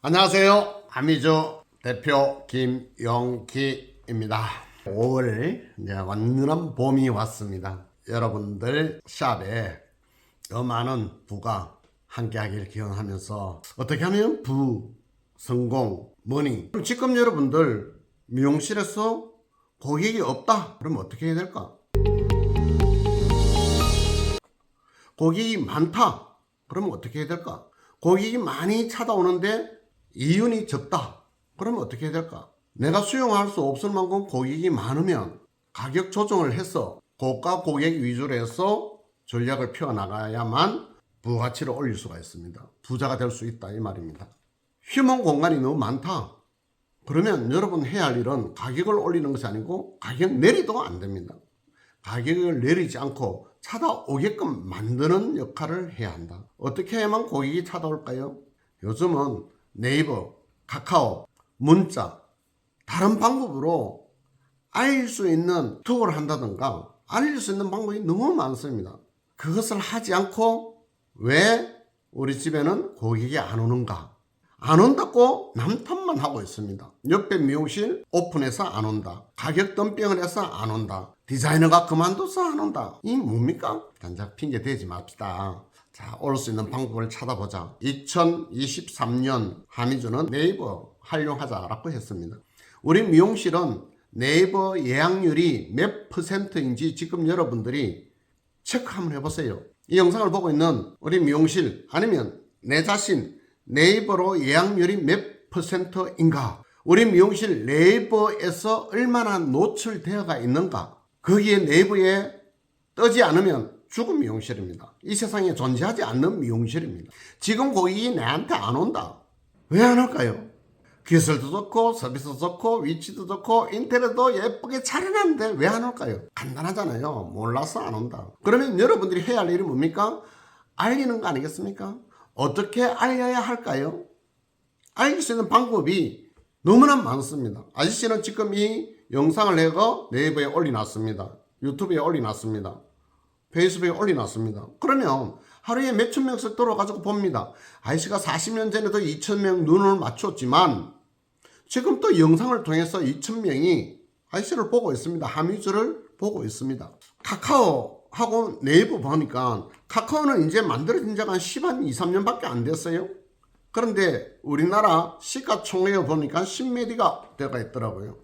안녕하세요. 아미주 대표 김영기입니다. 5월 이제 완전한 봄이 왔습니다. 여러분들 샵에 더 많은 부가 함께하길 기원하면서 어떻게 하면 부, 성공, 머니 지금 여러분들 미용실에서 고객이 없다 그러면 어떻게 해야 될까? 고객이 많다. 그러면 어떻게 해야 될까? 고객이 많이 찾아오는데 이윤이 적다. 그러면 어떻게 해야 될까? 내가 수용할 수 없을 만큼 고객이 많으면 가격 조정을 해서 고가 고객 위주로 해서 전략을 펴나가야만 부가치를 올릴 수가 있습니다. 부자가 될 수 있다 이 말입니다. 휴먼 공간이 너무 많다. 그러면 여러분 해야 할 일은 가격을 올리는 것이 아니고 가격 내리도 안 됩니다. 가격을 내리지 않고 찾아오게끔 만드는 역할을 해야 한다. 어떻게 해야만 고객이 찾아올까요? 요즘은 네이버, 카카오, 문자, 다른 방법으로 알릴 수 있는 톡을 한다든가 알릴 수 있는 방법이 너무 많습니다. 그것을 하지 않고 왜 우리 집에는 고객이 안 오는가? 안 온다고 남탓만 하고 있습니다. 옆에 미용실 오픈해서 안 온다. 가격 덤핑을 해서 안 온다. 디자이너가 그만둬서 안 온다. 이 뭡니까? 단작 핑계 대지 맙시다. 자, 올 수 있는 방법을 찾아보자. 2023년 하미주는 네이버 활용하자라고 했습니다. 우리 미용실은 네이버 예약률이 몇 퍼센트인지 지금 여러분들이 체크 한번 해보세요. 이 영상을 보고 있는 우리 미용실 아니면 내 자신 네이버로 예약률이 몇 퍼센트인가? 우리 미용실 네이버에서 얼마나 노출되어가 있는가? 거기에 네이버에 뜨지 않으면 죽은 미용실입니다. 이 세상에 존재하지 않는 미용실입니다. 지금 고객이 내한테 안 온다. 왜 안 올까요? 기술도 좋고 서비스도 좋고 위치도 좋고 인테리어도 예쁘게 차려놨는데 왜 안 올까요? 간단하잖아요. 몰라서 안 온다. 그러면 여러분들이 해야 할 일이 뭡니까? 알리는 거 아니겠습니까? 어떻게 알려야 할까요? 알릴 수 있는 방법이 너무나 많습니다. 아저씨는 지금 이 영상을 내가 네이버에 올려놨습니다. 유튜브에 올려놨습니다. 페이스북에 올려놨습니다. 그러면 하루에 몇천 명씩 들어가지고 봅니다. 아저씨가 40년 전에도 2천 명 눈을 맞췄지만 지금 또 영상을 통해서 2천 명이 아저씨를 보고 있습니다. 하미주를 보고 있습니다. 카카오하고 네이버 보니까 카카오는 이제 만들어진 지가 한 10한 2, 3년밖에 안 됐어요. 그런데 우리나라 시가총액을 보니까 10매디가 되가 있더라고요.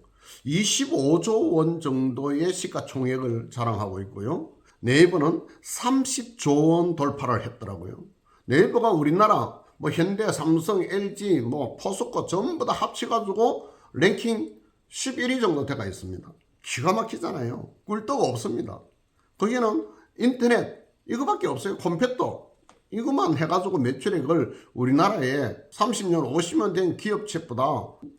25조 원 정도의 시가총액을 자랑하고 있고요. 네이버는 30조 원 돌파를 했더라고요. 네이버가 우리나라 뭐 현대, 삼성, LG, 뭐 포스코 전부 다 합쳐가지고 랭킹 11위 정도 돼가 있습니다. 기가 막히잖아요. 꿀떡 없습니다. 거기는 인터넷 이거밖에 없어요. 컴퓨터 이것만 해가지고 매출액을 우리나라에 30년, 50년 된 기업체보다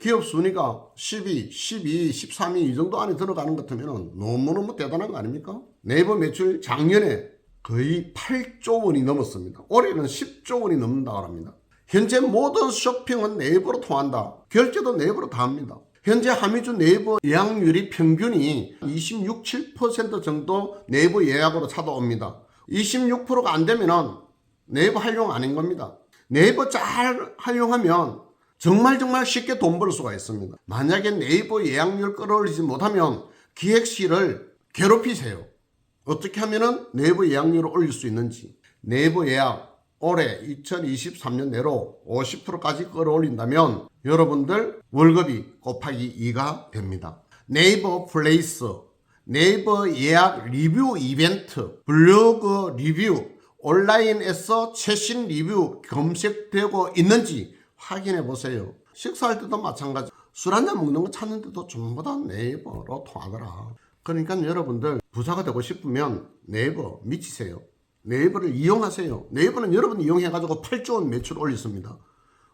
기업 순위가 12, 12, 13위 이 정도 안에 들어가는 것 같으면 너무너무 대단한 거 아닙니까? 네이버 매출 작년에 거의 8조 원이 넘었습니다. 올해는 10조 원이 넘는다고 합니다. 현재 모든 쇼핑은 네이버로 통한다. 결제도 네이버로 다 합니다. 현재 하미주 네이버 예약률이 평균이 26, 7% 정도 네이버 예약으로 찾아옵니다. 26%가 안 되면은 네이버 활용 아닌 겁니다. 네이버 잘 활용하면 정말 정말 쉽게 돈 벌 수가 있습니다. 만약에 네이버 예약률 끌어올리지 못하면 기획실을 괴롭히세요. 어떻게 하면은 네이버 예약률을 올릴 수 있는지. 네이버 예약 올해 2023년 내로 50%까지 끌어올린다면 여러분들 월급이 곱하기 2가 됩니다. 네이버 플레이스, 네이버 예약 리뷰 이벤트, 블로그 리뷰, 온라인에서 최신 리뷰 검색되고 있는지 확인해 보세요. 식사할 때도 마찬가지. 술 한잔 먹는 거 찾는데도 전부 다 네이버로 통하더라. 그러니까 여러분들 부자가 되고 싶으면 네이버 미치세요. 네이버를 이용하세요. 네이버는 여러분 이용해가지고 8조 원 매출 올렸습니다.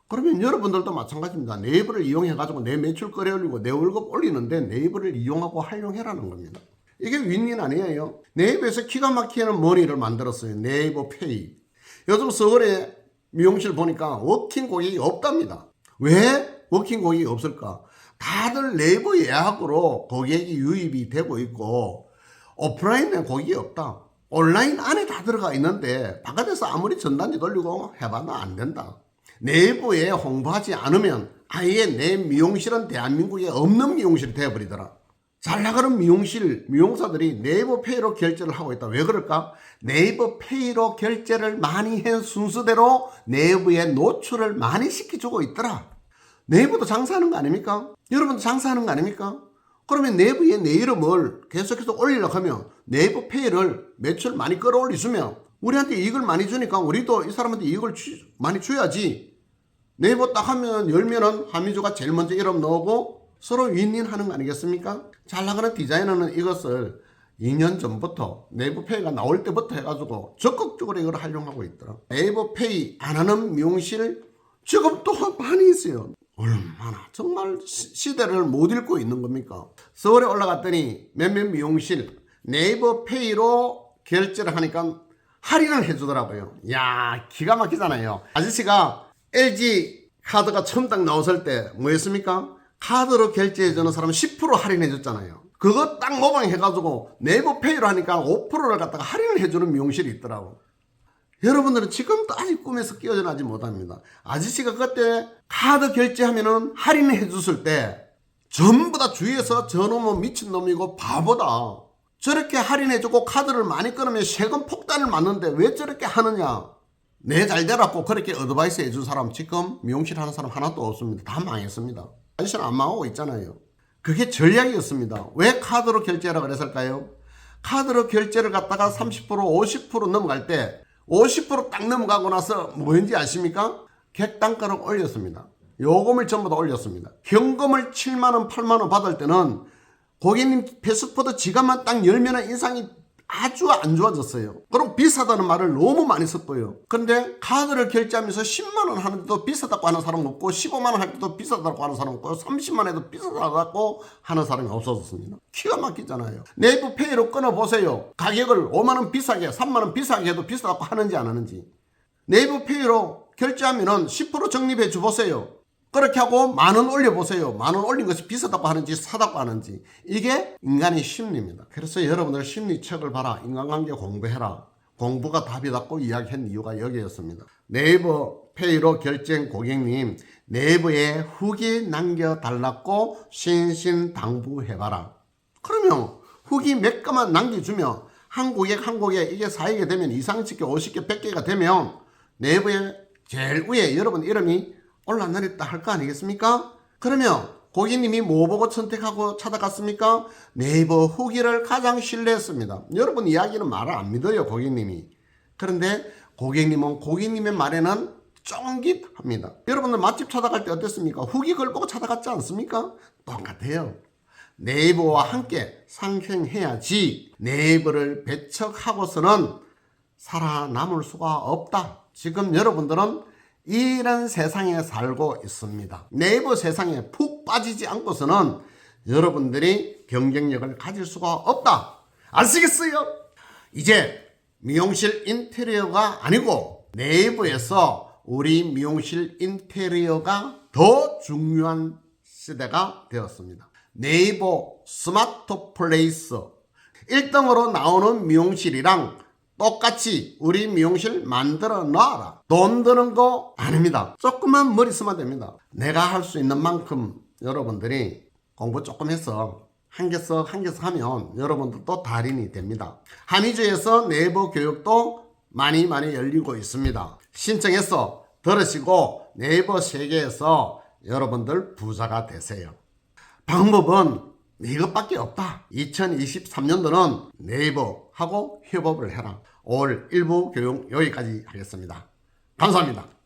그러면 여러분들도 마찬가지입니다. 네이버를 이용해가지고 내 매출 끌어올리고 내 월급 올리는데 네이버를 이용하고 활용해라는 겁니다. 이게 윈윈 아니에요. 네이버에서 기가 막히는 머니를 만들었어요. 네이버 페이. 요즘 서울에 미용실 보니까 워킹 고객이 없답니다. 왜 워킹 고객이 없을까? 다들 네이버 예약으로 고객이 유입이 되고 있고 오프라인에 고객이 없다. 온라인 안에 다 들어가 있는데 바깥에서 아무리 전단지 돌리고 해봐도 안 된다. 내부에 홍보하지 않으면 아예 내 미용실은 대한민국에 없는 미용실이 되어버리더라. 잘 나가는 미용실, 미용사들이 네이버 페이로 결제를 하고 있다. 왜 그럴까? 네이버 페이로 결제를 많이 한 순서대로 내부에 노출을 많이 시켜주고 있더라. 네이버도 장사하는 거 아닙니까? 여러분도 장사하는 거 아닙니까? 그러면 내부에 내 이름을 계속해서 올리려고 하면 네이버 페이를 매출 많이 끌어올리시면 우리한테 이익을 많이 주니까 우리도 이 사람한테 이익을 주- 많이 줘야지. 네이버 딱 하면 열면은 하미주가 제일 먼저 이름 넣고 서로 윈윈 하는 거 아니겠습니까? 잘 나가는 디자이너는 이것을 2년 전부터 네이버 페이가 나올 때부터 해가지고 적극적으로 이걸 활용하고 있더라. 네이버 페이 안 하는 미용실 지금 또 많이 있어요. 얼마나 정말 시- 시대를 못 읽고 있는 겁니까? 서울에 올라갔더니 몇몇 미용실 네이버 페이로 결제를 하니까 할인을 해주더라고요. 야 기가 막히잖아요. 아저씨가 LG 카드가 처음 딱 나왔을 때 뭐였습니까? 카드로 결제해주는 사람은 10% 할인해줬잖아요. 그거 딱 모방해가지고 네이버 페이로 하니까 5%를 갖다가 할인을 해주는 미용실이 있더라고. 여러분들은 지금도 아직 꿈에서 깨어나지 못합니다. 아저씨가 그때 카드 결제하면은 할인해 줬을 때 전부 다 주위에서 저놈은 미친놈이고 바보다. 저렇게 할인해주고 카드를 많이 끊으면 세금 폭탄을 맞는데 왜 저렇게 하느냐. 내 잘 되라고 그렇게 어드바이스 해준 사람 지금 미용실 하는 사람 하나도 없습니다. 다 망했습니다. 아저씨는 안 망하고 있잖아요. 그게 전략이었습니다. 왜 카드로 결제하라 그랬을까요? 카드로 결제를 갖다가 30% 50% 넘어갈 때 50%딱 넘어가고 나서 뭐인지 아십니까? 객단가를 올렸습니다. 요금을 전부 다 올렸습니다. 현금을 7만원, 8만원 받을 때는 고객님 패스포드 지갑만 딱 열면 인상이 아주 안 좋아졌어요. 그럼 비싸다는 말을 너무 많이 썼고요. 근데 카드를 결제하면서 10만원 하는데도 비싸다고 하는 사람 없고 15만원 할 때도 비싸다고 하는 사람 없고 30만 해도 비싸다고 하는 사람이 없어졌습니다. 기가 막히잖아요. 네이버 페이로 끊어보세요. 가격을 5만원 비싸게 3만원 비싸게 해도 비싸다고 하는지 안 하는지. 네이버 페이로 결제하면 은 10% 적립해 주보세요. 그렇게 하고 만 원 올려보세요. 만 원 올린 것이 비싸다고 하는지 사다고 하는지. 이게 인간의 심리입니다. 그래서 여러분들 심리책을 봐라. 인간관계 공부해라. 공부가 답이다고 이야기한 이유가 여기였습니다. 네이버 페이로 결제한 고객님, 네이버에 후기 남겨달라고 신신당부해봐라. 그러면 후기 몇 개만 남겨주면 한 고객 한 고객 이게 4개가 되면 이상치게 50개 100개가 되면 내부에 제일 위에 여러분 이름이 올라내렸다 할 거 아니겠습니까? 그러면 고객님이 뭐 보고 선택하고 찾아갔습니까? 네이버 후기를 가장 신뢰했습니다. 여러분 이야기는 말을 안 믿어요 고객님이. 그런데 고객님은 고객님의 말에는 쫑깃합니다. 여러분들 맛집 찾아갈 때 어땠습니까? 후기 글 보고 찾아갔지 않습니까? 똑같아요. 네이버와 함께 상생해야지 네이버를 배척하고서는 살아남을 수가 없다. 지금 여러분들은 이런 세상에 살고 있습니다. 네이버 세상에 푹 빠지지 않고서는 여러분들이 경쟁력을 가질 수가 없다. 아시겠어요? 이제 미용실 인테리어가 아니고 네이버에서 우리 미용실 인테리어가 더 중요한 시대가 되었습니다. 네이버 스마트 플레이스 1등으로 나오는 미용실이랑 똑같이 우리 미용실 만들어 놔라. 돈 드는 거 아닙니다. 조금만 머리 쓰면 됩니다. 내가 할 수 있는 만큼 여러분들이 공부 조금 해서 한 개씩 한 개씩 하면 여러분들도 달인이 됩니다. 한의주에서 네이버 교육도 많이 많이 열리고 있습니다. 신청해서 들으시고 네이버 세계에서 여러분들 부자가 되세요. 방법은 이것밖에 없다. 2023년도는 네이버하고 협업을 해라. 올 일부 교육 여기까지 하겠습니다. 감사합니다.